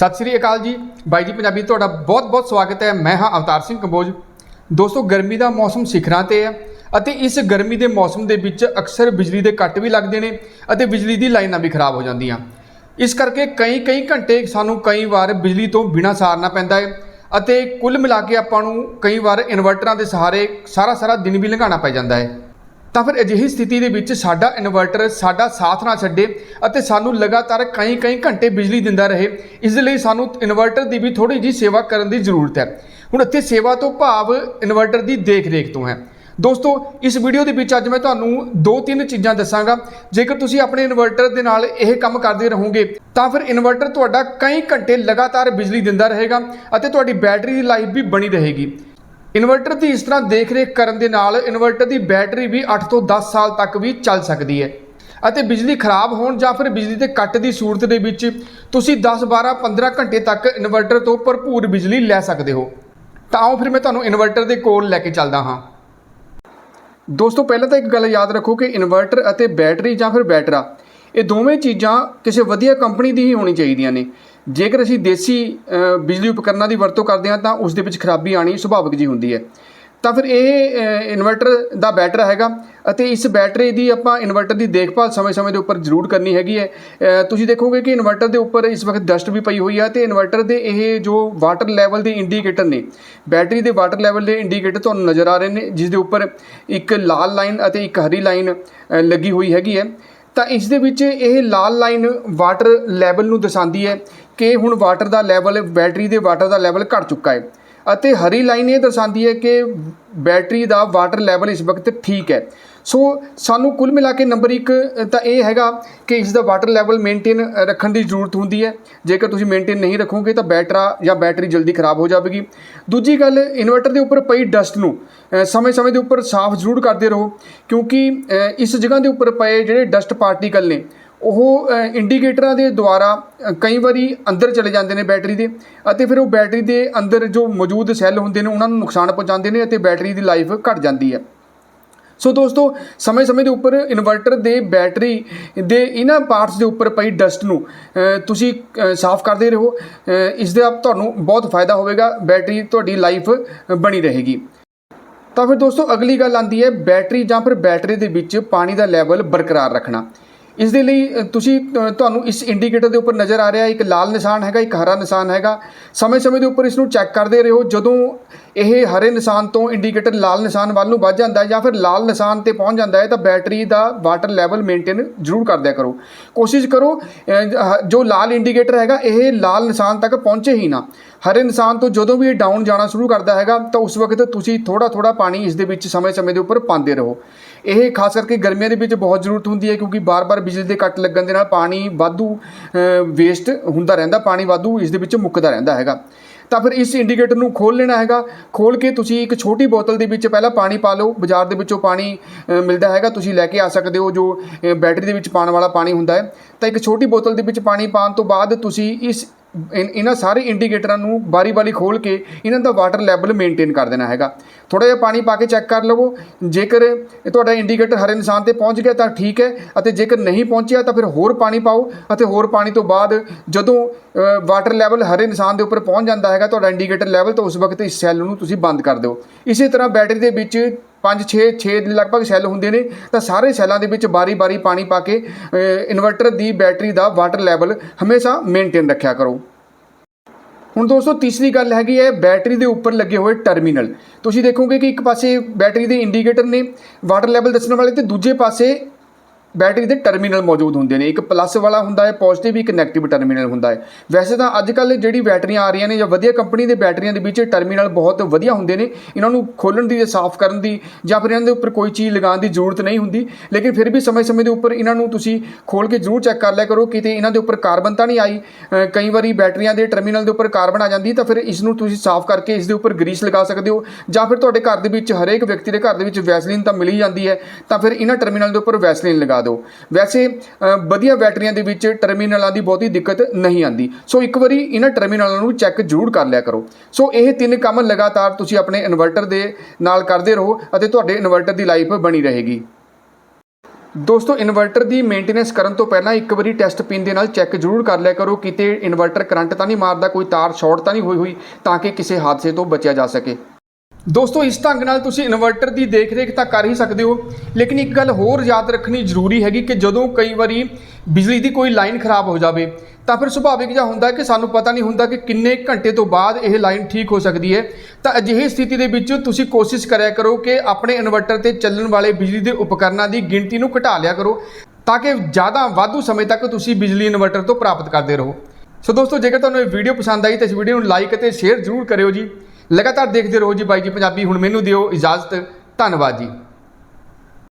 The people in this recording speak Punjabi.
ਸਤਿ ਸ੍ਰੀ ਅਕਾਲ ਜੀ। ਬਾਈ ਜੀ, ਪੰਜਾਬੀ ਤੁਹਾਡਾ ਬਹੁਤ-ਬਹੁਤ ਸਵਾਗਤ ਹੈ। ਮੈਂ ਹਾਂ ਅਵਤਾਰ ਸਿੰਘ ਕੰਬੋਜ। ਦੋਸਤੋ, ਗਰਮੀ ਦਾ ਮੌਸਮ ਸਿਖਰਾਂ ਤੇ ਹੈ ਅਤੇ ਇਸ ਗਰਮੀ ਦੇ ਮੌਸਮ ਦੇ ਵਿੱਚ ਅਕਸਰ ਬਿਜਲੀ ਦੇ ਕੱਟ ਵੀ ਲੱਗਦੇ ਨੇ ਅਤੇ ਬਿਜਲੀ ਦੀ ਲਾਈਨਾਂ ਵੀ ਖਰਾਬ ਹੋ ਜਾਂਦੀਆਂ। ਇਸ ਕਰਕੇ ਕਈ-ਕਈ ਘੰਟੇ ਸਾਨੂੰ ਕਈ ਵਾਰ ਬਿਜਲੀ ਤੋਂ ਬਿਨਾਂ ਸਾਰਨਾ ਪੈਂਦਾ ਹੈ ਅਤੇ ਕੁੱਲ ਮਿਲਾ ਕੇ ਆਪਾਂ ਨੂੰ ਕਈ ਵਾਰ ਇਨਵਰਟਰਾਂ ਦੇ ਸਹਾਰੇ ਸਾਰਾ-ਸਾਰਾ ਦਿਨ ਵੀ ਲੰਘਾਉਣਾ ਪੈ ਜਾਂਦਾ ਹੈ। ਤਾਂ ਫਿਰ ਅਜਿਹੀ ਸਥਿਤੀ ਦੇ ਵਿੱਚ ਸਾਡਾ ਇਨਵਰਟਰ ਸਾਡਾ ਸਾਥ ਨਾ ਛੱਡੇ ਅਤੇ ਸਾਨੂੰ ਲਗਾਤਾਰ ਕਈ-ਕਈ ਘੰਟੇ ਬਿਜਲੀ ਦਿੰਦਾ ਰਹੇ, ਇਸ ਦੇ ਲਈ ਸਾਨੂੰ ਇਨਵਰਟਰ ਦੀ ਵੀ ਥੋੜੀ ਜਿਹੀ ਸੇਵਾ ਕਰਨ ਦੀ ਜ਼ਰੂਰਤ ਹੈ। ਹੁਣ ਇੱਥੇ ਸੇਵਾ ਤੋਂ ਭਾਵ ਇਨਵਰਟਰ ਦੀ ਦੇਖ-ਰੇਖ ਤੋਂ ਹੈ। ਦੋਸਤੋ, ਇਸ ਵੀਡੀਓ ਦੇ ਵਿੱਚ ਅੱਜ ਮੈਂ ਤੁਹਾਨੂੰ ਦੋ ਤਿੰਨ ਚੀਜ਼ਾਂ ਦੱਸਾਂਗਾ। ਜੇਕਰ ਤੁਸੀਂ ਆਪਣੇ ਇਨਵਰਟਰ ਦੇ ਨਾਲ ਇਹ ਕੰਮ ਕਰਦੇ ਰਹੋਗੇ, ਤਾਂ ਫਿਰ ਇਨਵਰਟਰ ਤੁਹਾਡਾ ਕਈ ਘੰਟੇ ਲਗਾਤਾਰ ਬਿਜਲੀ ਦਿੰਦਾ ਰਹੇਗਾ ਅਤੇ ਤੁਹਾਡੀ ਬੈਟਰੀ ਦੀ ਲਾਈਫ ਵੀ ਬਣੀ ਰਹੇਗੀ। ਇਨਵਰਟਰ ਦੀ ਇਸ ਤਰ੍ਹਾਂ ਦੇਖ-ਰੇਖ ਕਰਨ ਦੇ ਨਾਲ ਇਨਵਰਟਰ ਦੀ ਬੈਟਰੀ ਵੀ 8 ਤੋਂ 10 ਸਾਲ ਤੱਕ ਵੀ ਚੱਲ ਸਕਦੀ ਹੈ। ਅਤੇ ਬਿਜਲੀ ਖਰਾਬ ਹੋਣ ਜਾਂ ਫਿਰ ਬਿਜਲੀ ਦੇ ਕੱਟ ਦੀ ਸੂਰਤ ਦੇ ਵਿੱਚ ਤੁਸੀਂ 10 12 15 ਘੰਟੇ ਤੱਕ ਇਨਵਰਟਰ ਤੋਂ ਭਰਪੂਰ ਬਿਜਲੀ ਲੈ ਸਕਦੇ ਹੋ। ਤਾਂ ਆਓ ਫਿਰ ਮੈਂ ਤੁਹਾਨੂੰ ਇਨਵਰਟਰ ਦੇ ਕੋਲ ਲੈ ਕੇ ਚੱਲਦਾ ਹਾਂ। ਦੋਸਤੋ, ਪਹਿਲਾਂ ਤਾਂ ਇੱਕ ਗੱਲ ਯਾਦ ਰੱਖੋ ਕਿ ਇਨਵਰਟਰ ਅਤੇ ਬੈਟਰੀ ਜਾਂ ਫਿਰ ਬੈਟਰਾ, ਇਹ ਦੋਵੇਂ ਚੀਜ਼ਾਂ ਕਿਸੇ ਵਧੀਆ ਕੰਪਨੀ ਦੀ ਹੀ ਹੋਣੀ ਚਾਹੀਦੀਆਂ ਨੇ। ਜੇਕਰ ਅਸੀਂ ਦੇਸੀ ਬਿਜਲੀ ਉਪਕਰਨਾਂ ਦੀ ਵਰਤੋਂ ਕਰਦੇ ਹਾਂ ਤਾਂ ਉਸ ਦੇ ਵਿੱਚ ਖਰਾਬੀ ਆਣੀ ਸੁਭਾਵਿਕ ਜੀ ਹੁੰਦੀ ਹੈ। ਤਾਂ ਫਿਰ ਇਹ ਇਨਵਰਟਰ ਦਾ ਬੈਟਰ ਹੈਗਾ ਅਤੇ ਇਸ ਬੈਟਰੀ ਦੀ ਆਪਾਂ ਇਨਵਰਟਰ ਦੀ ਦੇਖਭਾਲ ਸਮੇਂ-ਸਮੇਂ ਦੇ ਉੱਪਰ ਜ਼ਰੂਰ ਕਰਨੀ ਹੈਗੀ ਹੈ। ਤੁਸੀਂ ਦੇਖੋਗੇ ਕਿ ਇਨਵਰਟਰ ਦੇ ਉੱਪਰ ਇਸ ਵਕਤ ਡਸਟ ਵੀ ਪਈ ਹੋਈ ਹੈ ਤੇ ਇਨਵਰਟਰ ਦੇ ਇਹ ਜੋ ਵਾਟਰ ਲੈਵਲ ਦੇ ਇੰਡੀਕੇਟਰ ਨੇ, ਬੈਟਰੀ ਦੇ ਵਾਟਰ ਲੈਵਲ ਦੇ ਇੰਡੀਕੇਟਰ ਤੁਹਾਨੂੰ ਨਜ਼ਰ ਆ ਰਹੇ ਨੇ ਜਿਸ ਦੇ ਉੱਪਰ ਇੱਕ ਲਾਲ ਲਾਈਨ ਅਤੇ ਇੱਕ ਹਰੀ ਲਾਈਨ ਲੱਗੀ ਹੋਈ ਹੈਗੀ ਹੈ। ਤਾਂ ਇਸ ਦੇ ਵਿੱਚ ਇਹ ਲਾਲ ਲਾਈਨ ਵਾਟਰ ਲੈਵਲ ਨੂੰ ਦਰਸਾਉਂਦੀ ਹੈ ਕਿ ਹੁਣ ਵਾਟਰ ਦਾ ਲੈਵਲ ਬੈਟਰੀ ਦੇ ਵਾਟਰ ਦਾ ਲੈਵਲ ਘਟ ਚੁੱਕਾ ਹੈ। ਅਤੇ ਹਰੀ ਲਾਈਨ ਇਹ ਦਰਸਾਉਂਦੀ ਹੈ ਕਿ ਬੈਟਰੀ ਦਾ ਵਾਟਰ ਲੈਵਲ ਇਸ ਵਕਤ ਠੀਕ ਹੈ। ਸੋ ਸਾਨੂੰ ਕੁੱਲ ਮਿਲਾ ਕੇ ਨੰਬਰ 1 ਤਾਂ ਇਹ ਹੈਗਾ ਕਿ ਇਸ ਦਾ ਵਾਟਰ ਲੈਵਲ ਮੇਨਟੇਨ ਰੱਖਣ ਦੀ ਜ਼ਰੂਰਤ ਹੁੰਦੀ ਹੈ। ਜੇਕਰ ਤੁਸੀਂ ਮੇਨਟੇਨ ਨਹੀਂ ਰੱਖੋਗੇ ਤਾਂ ਬੈਟਰਾ ਜਾਂ ਬੈਟਰੀ ਜਲਦੀ ਖਰਾਬ ਹੋ ਜਾਵੇਗੀ। ਦੂਜੀ ਗੱਲ ਇਨਵਰਟਰ ਦੇ ਉੱਪਰ ਪਈ ਡਸਟ ਨੂੰ ਸਮੇਂ-ਸਮੇਂ ਦੇ ਉੱਪਰ ਸਾਫ਼ ਜ਼ਰੂਰ ਕਰਦੇ ਰਹੋ। ਕਿਉਂਕਿ ਇਸ ਜਗ੍ਹਾ ਦੇ ਉੱਪਰ ਪਏ ਜਿਹੜੇ ਡਸਟ ਪਾਰਟੀਕਲ ਨੇ ਉਹ ਇੰਡੀਕੇਟਰਾਂ ਦੇ ਦੁਆਰਾ ਕਈ ਵਾਰੀ ਅੰਦਰ ਚਲੇ ਜਾਂਦੇ ਨੇ ਬੈਟਰੀ ਦੇ ਅਤੇ ਫਿਰ ਉਹ ਬੈਟਰੀ ਦੇ ਅੰਦਰ ਜੋ ਮੌਜੂਦ ਸੈੱਲ ਹੁੰਦੇ ਨੇ, ਉਹਨਾਂ ਨੂੰ ਨੁਕਸਾਨ ਪਹੁੰਚਾਉਂਦੇ ਨੇ ਅਤੇ ਬੈਟਰੀ ਦੀ ਲਾਈਫ ਘਟ ਜਾਂਦੀ ਹੈ। ਸੋ ਦੋਸਤੋ, ਸਮੇਂ-ਸਮੇਂ ਦੇ ਉੱਪਰ ਇਨਵਰਟਰ ਦੇ ਬੈਟਰੀ ਦੇ ਇਹਨਾਂ ਪਾਰਟਸ ਦੇ ਉੱਪਰ ਪਈ ਡਸਟ ਨੂੰ ਤੁਸੀਂ ਸਾਫ਼ ਕਰਦੇ ਰਹੋ। ਇਸ ਦੇ ਆਪ ਤੁਹਾਨੂੰ ਬਹੁਤ ਫਾਇਦਾ ਹੋਵੇਗਾ ਬੈਟਰੀ ਤੁਹਾਡੀ ਲਾਈਫ ਬਣੀ ਰਹੇਗੀ। ਤਾਂ ਫਿਰ ਦੋਸਤੋ, ਅਗਲੀ ਗੱਲ ਆਂਦੀ ਹੈ ਬੈਟਰੀ ਜਾਂ ਫਿਰ ਬੈਟਰੀ ਦੇ ਵਿੱਚ ਪਾਣੀ ਦਾ ਲੈਵਲ ਬਰਕਰਾਰ ਰੱਖਣਾ। ਇਸ ਦੇ ਲਈ ਤੁਸੀਂ ਤੁਹਾਨੂੰ ਇਸ ਇੰਡੀਕੇਟਰ ਦੇ ਉੱਪਰ ਨਜ਼ਰ ਆ ਰਿਹਾ ਇੱਕ ਲਾਲ ਨਿਸ਼ਾਨ ਹੈਗਾ ਇੱਕ ਹਰਾ ਨਿਸ਼ਾਨ ਹੈਗਾ। ਸਮੇਂ-ਸਮੇਂ ਦੇ ਉੱਪਰ ਇਸ ਨੂੰ ਚੈੱਕ ਕਰਦੇ ਰਹੋ ਜਦੋਂ ਇਹ ਹਰੇ ਨਿਸ਼ਾਨ ਤੋਂ ਇੰਡੀਕੇਟਰ ਲਾਲ ਨਿਸ਼ਾਨ ਵੱਲ ਨੂੰ ਵੱਧ ਜਾਂਦਾ ਹੈ ਜਾਂ ਫਿਰ ਲਾਲ ਨਿਸ਼ਾਨ ਤੇ ਪਹੁੰਚ ਜਾਂਦਾ ਹੈ ਤਾਂ ਬੈਟਰੀ ਦਾ ਵਾਟਰ ਲੈਵਲ ਮੇਨਟੇਨ ਜ਼ਰੂਰ ਕਰਦਿਆ ਕਰੋ। ਕੋਸ਼ਿਸ਼ ਕਰੋ ਅ, ਜੋ ਲਾਲ ਇੰਡੀਕੇਟਰ ਹੈਗਾ ਇਹ ਲਾਲ ਨਿਸ਼ਾਨ ਤੱਕ ਪਹੁੰਚੇ ਹੀ ਨਾ। ਹਰੇ ਨਿਸ਼ਾਨ ਤੋਂ ਜਦੋਂ ਵੀ ਇਹ ਡਾਊਨ ਜਾਣਾ ਸ਼ੁਰੂ ਕਰਦਾ ਹੈਗਾ ਤਾਂ ਉਸ ਵਕਤ ਤੁਸੀਂ ਥੋੜਾ ਥੋੜਾ ਪਾਣੀ ਇਸ ਦੇ ਵਿੱਚ ਸਮੇਂ-ਸਮੇਂ ਦੇ ਉੱਪਰ ਪਾਉਂਦੇ ਰਹੋ। ਇਹ ਖਾਸ ਕਰਕੇ ਗਰਮੀਆਂ ਦੇ ਵਿੱਚ ਬਹੁਤ ਜ਼ਰੂਰਤ ਹੁੰਦੀ ਹੈ ਕਿਉਂਕਿ ਬਾਰ-ਬਾਰ ਬਿਜਲੀ ਦੇ ਕੱਟ ਲੱਗਣ ਦੇ ਨਾਲ ਪਾਣੀ ਵਾਧੂ ਵੇਸਟ ਹੁੰਦਾ ਰਹਿੰਦਾ, ਪਾਣੀ ਵਾਧੂ ਇਸ ਦੇ ਵਿੱਚ ਮੁੱਕਦਾ ਰਹਿੰਦਾ ਹੈਗਾ। ਤਾਂ ਫਿਰ ਇਸ ਇੰਡੀਕੇਟਰ ਨੂੰ ਖੋਲ ਲੈਣਾ ਹੈਗਾ। ਖੋਲ ਕੇ ਤੁਸੀਂ ਇੱਕ ਛੋਟੀ ਬੋਤਲ ਦੇ ਵਿੱਚ ਪਹਿਲਾਂ ਪਾਣੀ ਪਾ ਲਓ। ਬਾਜ਼ਾਰ ਦੇ ਵਿੱਚੋਂ ਪਾਣੀ ਮਿਲਦਾ ਹੈਗਾ। ਤੁਸੀਂ ਲੈ ਕੇ ਆ ਸਕਦੇ ਹੋ ਜੋ ਬੈਟਰੀ ਦੇ ਵਿੱਚ ਪਾਉਣ ਵਾਲਾ ਪਾਣੀ ਹੁੰਦਾ ਹੈ। ਤਾਂ ਇੱਕ ਛੋਟੀ ਬੋਤਲ ਦੇ ਵਿੱਚ ਪਾਣੀ ਪਾਉਣ ਤੋਂ ਬਾਅਦ ਤੁਸੀਂ ਇਸ ਇਨ- ਇਹਨਾਂ ਸਾਰੇ ਇੰਡੀਕੇਟਰਾਂ ਨੂੰ ਬਾਰੀ-ਬਾਰੀ ਖੋਲ ਕੇ ਇਹਨਾਂ ਦਾ ਵਾਟਰ ਲੈਵਲ ਮੇਨਟੇਨ ਕਰ ਦੇਣਾ ਹੈਗਾ। ਥੋੜਾ ਜਿਹਾ ਪਾਣੀ ਪਾ ਕੇ ਚੈੱਕ ਕਰ ਲਵੋ। ਜੇਕਰ ਇਹ ਤੁਹਾਡਾ ਇੰਡੀਕੇਟਰ ਹਰੇ ਨਿਸ਼ਾਨ ਤੇ ਪਹੁੰਚ ਗਿਆ ਤਾਂ ਠੀਕ ਹੈ, ਅਤੇ ਜੇਕਰ ਨਹੀਂ ਪਹੁੰਚਿਆ ਤਾਂ ਫਿਰ ਹੋਰ ਪਾਣੀ ਪਾਓ, ਅਤੇ ਹੋਰ ਪਾਣੀ ਤੋਂ ਬਾਅਦ ਜਦੋਂ ਵਾਟਰ ਲੈਵਲ ਹਰੇ ਨਿਸ਼ਾਨ ਦੇ ਉੱਪਰ ਪਹੁੰਚ ਜਾਂਦਾ ਹੈਗਾ, ਤੁਹਾਡਾ ਇੰਡੀਕੇਟਰ ਲੈਵਲ ਤਾਂ ਉਸ ਵਕਤ ਇਸ ਸੈੱਲ ਨੂੰ ਤੁਸੀਂ ਬੰਦ ਕਰ ਦਿਓ। ਇਸੇ ਤਰ੍ਹਾਂ ਬੈਟਰੀ ਦੇ ਵਿੱਚ 5 6 6 ਦੇ ਲਗਭਗ ਸੈੱਲ ਹੁੰਦੇ ਨੇ, ਤਾਂ ਸਾਰੇ ਸੈੱਲਾਂ ਦੇ ਵਿੱਚ ਬਾਰੀ-ਬਾਰੀ ਪਾਣੀ ਪਾ ਕੇ ਇਨਵਰਟਰ ਦੀ ਬੈਟਰੀ ਦਾ ਵਾਟਰ ਲੈਵਲ ਹਮੇਸ਼ਾ ਮੇਨਟੇਨ ਰੱਖਿਆ ਕਰੋ। ਹੁਣ ਦੋਸਤੋ, ਤੀਸਰੀ ਗੱਲ ਹੈਗੀ ਹੈ, ਬੈਟਰੀ ਦੇ ਉੱਪਰ ਲੱਗੇ ਹੋਏ ਟਰਮੀਨਲ। ਤੁਸੀਂ ਦੇਖੋਗੇ ਕਿ ਇੱਕ ਪਾਸੇ ਬੈਟਰੀ ਦੇ ਇੰਡੀਕੇਟਰ ਨੇ ਵਾਟਰ ਲੈਵਲ ਦੱਸਣ ਵਾਲੇ ਤੇ ਦੂਜੇ ਪਾਸੇ ਬੈਟਰੀ ਦੇ ਟਰਮੀਨਲ ਮੌਜੂਦ ਹੁੰਦੇ ਨੇ। ਇੱਕ ਪਲੱਸ ਵਾਲਾ ਹੁੰਦਾ ਹੈ ਪੋਜ਼ਿਟਿਵ ਇੱਕ 네ਗੇਟਿਵ ਟਰਮੀਨਲ ਹੁੰਦਾ ਹੈ। ਵੈਸੇ ਤਾਂ ਅੱਜ ਕੱਲ੍ਹ ਜਿਹੜੀ ਬੈਟਰੀਆਂ ਆ ਰਹੀਆਂ ਨੇ ਜਾਂ ਵਧੀਆ ਕੰਪਨੀ ਦੇ ਬੈਟਰੀਆਂ ਦੇ ਵਿੱਚ ਟਰਮੀਨਲ ਬਹੁਤ ਵਧੀਆ ਹੁੰਦੇ ਨੇ। ਇਹਨਾਂ ਨੂੰ ਖੋਲਣ ਦੀ ਜਾਂ ਸਾਫ਼ ਕਰਨ ਦੀ ਜਾਂ ਫਿਰ ਇਹਨਾਂ ਦੇ ਉੱਪਰ ਕੋਈ ਚੀਜ਼ ਲਗਾਉਣ ਦੀ ਜ਼ਰੂਰਤ ਨਹੀਂ ਹੁੰਦੀ। ਲੇਕਿਨ ਫਿਰ ਵੀ ਸਮੇਂ-ਸਮੇਂ ਦੇ ਉੱਪਰ ਇਹਨਾਂ ਨੂੰ ਤੁਸੀਂ ਖੋਲ ਕੇ ਜ਼ਰੂਰ ਚੈੱਕ ਕਰ ਲਿਆ ਕਰੋ ਕਿਤੇ ਇਹਨਾਂ ਦੇ ਉੱਪਰ ਕਾਰਬਨ ਤਾਂ ਨਹੀਂ ਆਈ। ਕਈ ਵਾਰੀ ਬੈਟਰੀਆਂ ਦੇ ਟਰਮੀਨਲ ਦੇ ਉੱਪਰ ਕਾਰਬਨ ਆ ਜਾਂਦੀ, ਤਾਂ ਫਿਰ ਇਸ ਨੂੰ ਤੁਸੀਂ ਸਾਫ਼ ਕਰਕੇ ਇਸ ਦੇ ਉੱਪਰ ਗਰੀਸ ਲਗਾ ਸਕਦੇ ਹੋ। ਜਾਂ ਫਿਰ ਤੁਹਾਡੇ ਘਰ ਦੇ ਵਿੱਚ ਹਰੇਕ ਵਿਅਕਤੀ ਦੇ ਘਰ ਦੇ ਵਿੱਚ ਵੈਸਲੀਨ ਤਾਂ ਮਿਲੀ ਜਾਂਦੀ ਹੈ। ਤਾਂ ਫਿਰ ਇਹਨਾਂ ਟਰਮੀਨਲ ਦੇ ਉੱਪਰ ਵੈਸਲੀਨ ਲਗਾ ਦਿਓ। ਵੈਸੇ ਵਧੀਆ ਬੈਟਰੀਆਂ ਦੇ ਵਿੱਚ ਟਰਮੀਨਲਾਂ ਦੀ ਬਹੁਤੀ ਦਿੱਕਤ ਨਹੀਂ ਆਂਦੀ। ਸੋ ਇੱਕ ਵਾਰੀ ਇਹਨਾਂ ਟਰਮੀਨਲਾਂ ਨੂੰ ਚੈੱਕ ਜ਼ਰੂਰ ਕਰ ਲਿਆ ਕਰੋ। ਸੋ ਇਹ ਤਿੰਨ ਕੰਮ ਲਗਾਤਾਰ ਤੁਸੀਂ ਆਪਣੇ ਇਨਵਰਟਰ ਦੇ ਨਾਲ ਕਰਦੇ ਰਹੋ ਅਤੇ ਤੁਹਾਡੇ ਇਨਵਰਟਰ ਦੀ ਲਾਈਫ ਬਣੀ ਰਹੇਗੀ। ਦੋਸਤੋ, ਇਨਵਰਟਰ ਦੀ ਮੇਨਟੇਨੈਂਸ ਕਰਨ ਤੋਂ ਪਹਿਲਾਂ ਇੱਕ ਵਾਰੀ ਟੈਸਟ ਪਿਨ ਦੇ ਨਾਲ ਚੈੱਕ ਜ਼ਰੂਰ ਕਰ ਲਿਆ ਕਰੋ। ਕਿਤੇ ਇਨਵਰਟਰ ਕਰੰਟ ਤਾਂ ਨਹੀਂ ਮਾਰਦਾ, ਕੋਈ ਤਾਰ ਸ਼ਾਰਟ ਤਾਂ ਨਹੀਂ ਹੋਈ ਹੋਈ, ਤਾਂ ਕਿ ਕਿਸੇ ਹਾਦਸੇ ਤੋਂ ਬਚਿਆ ਜਾ ਸਕੇ। ਦੋਸਤੋ, ਇਸ ਢੰਗ ਨਾਲ ਤੁਸੀਂ ਇਨਵਰਟਰ ਦੀ ਦੇਖ-ਰੇਖ ਤਾਂ ਕਰ ਹੀ ਸਕਦੇ ਹੋ, ਲੇਕਿਨ ਇੱਕ ਗੱਲ ਹੋਰ ਯਾਦ ਰੱਖਣੀ ਜ਼ਰੂਰੀ ਹੈਗੀ ਕਿ ਜਦੋਂ ਕਈ ਵਾਰੀ ਬਿਜਲੀ ਦੀ ਕੋਈ ਲਾਈਨ ਖਰਾਬ ਹੋ ਜਾਵੇ, ਤਾਂ ਫਿਰ ਸੁਭਾਵਿਕ ਜਿਹਾ ਹੁੰਦਾ ਕਿ ਸਾਨੂੰ ਪਤਾ ਨਹੀਂ ਹੁੰਦਾ ਕਿ ਕਿੰਨੇ ਘੰਟੇ ਤੋਂ ਬਾਅਦ ਇਹ ਲਾਈਨ ਠੀਕ ਹੋ ਸਕਦੀ ਹੈ। ਤਾਂ ਅਜਿਹੀ ਸਥਿਤੀ ਦੇ ਵਿੱਚ ਤੁਸੀਂ ਕੋਸ਼ਿਸ਼ ਕਰਿਆ ਕਰੋ ਕਿ ਆਪਣੇ ਇਨਵਰਟਰ ਤੇ ਚੱਲਣ ਵਾਲੇ ਬਿਜਲੀ ਦੇ ਉਪਕਰਨਾਂ ਦੀ ਗਿਣਤੀ ਨੂੰ ਘਟਾ ਲਿਆ ਕਰੋ, ਤਾਂ ਕਿ ਜ਼ਿਆਦਾ ਵਾਧੂ ਸਮੇਂ ਤੱਕ ਤੁਸੀਂ ਬਿਜਲੀ ਇਨਵਰਟਰ ਤੋਂ ਪ੍ਰਾਪਤ ਕਰਦੇ ਰਹੋ। ਸੋ ਦੋਸਤੋ, ਜੇਕਰ ਤੁਹਾਨੂੰ ਇਹ ਵੀਡੀਓ ਪਸੰਦ ਆਈ ਤਾਂ ਇਸ ਵੀਡੀਓ ਨੂੰ ਲਾਈਕ ਅਤੇ ਸ਼ੇਅਰ ਜ਼ਰੂਰ ਕਰਿਓ ਜੀ। ਲਗਾਤਾਰ ਦੇਖਦੇ ਰਹੋ ਜੀ ਬਾਈ ਜੀ ਪੰਜਾਬੀ ਹੁਣ ਮੈਨੂੰ ਦਿਓ ਇਜਾਜ਼ਤ ਧੰਨਵਾਦ ਜੀ।